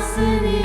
지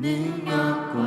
능력과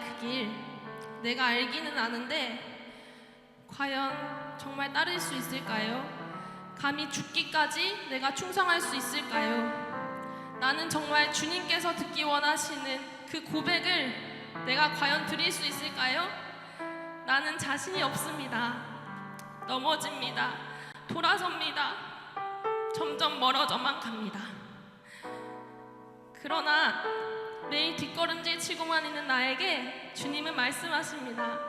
그 길, 내가 알기는 아는데, 과연 정말 따를 수 있을까요? 감히 죽기까지 내가 충성할 수 있을까요? 나는 정말 주님께서 듣기 원하시는 그 고백을 내가 과연 드릴 수 있을까요? 나는 자신이 없습니다. 넘어집니다. 돌아섭니다. 점점 멀어져만 갑니다. 그러나 매일 뒷걸음질 치고만 있는 나에게 주님은 말씀하십니다.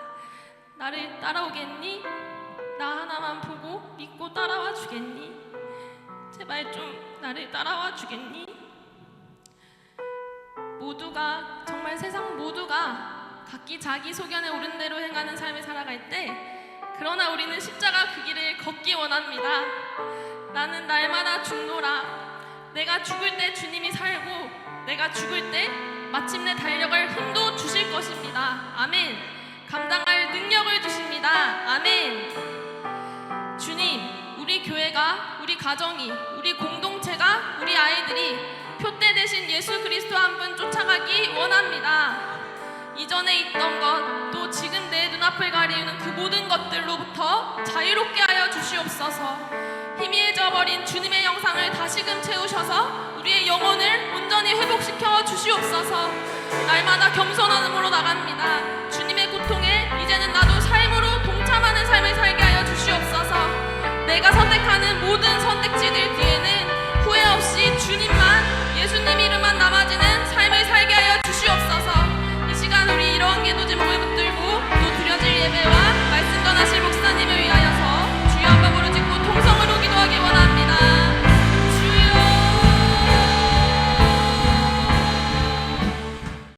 나를 따라오겠니? 나 하나만 보고 믿고 따라와 주겠니? 제발 좀 나를 따라와 주겠니? 모두가 정말 세상 모두가 각기 자기 소견에 오른 대로 행하는 삶을 살아갈 때 그러나 우리는 십자가 그 길을 걷기 원합니다. 나는 날마다 죽노라. 내가 죽을 때 주님이 살고 내가 죽을 때 마침내 달려갈 힘도 주실 것입니다. 아멘. 감당할 능력을 주십니다. 아멘. 주님, 우리 교회가, 우리 가정이, 우리 공동체가, 우리 아이들이 표대 대신 예수 그리스도 한 분 쫓아가기 원합니다. 이전에 있던 것, 또 지금 내 눈앞을 가리우는 그 모든 것들로부터 자유롭게 하여 주시옵소서. 희미해져 버린 주님의 영상을 다시금 채우셔서 우리의 영혼을 온전히 회복시켜 주시옵소서. 날마다 겸손함으로 나갑니다. 주님의 고통에 이제는 나도 삶으로 동참하는 삶을 살게 하여 주시옵소서. 내가 선택하는 모든 선택지들 뒤에는 후회 없이 주님만 예수님 이름만 남아지는 삶을 살게 하여 주시옵소서. 이 시간 우리 이러한 기도 제목을 붙들고 또 드려질 예배와 말씀 전하실 목사님을 위하여서 기도하기 원합니다.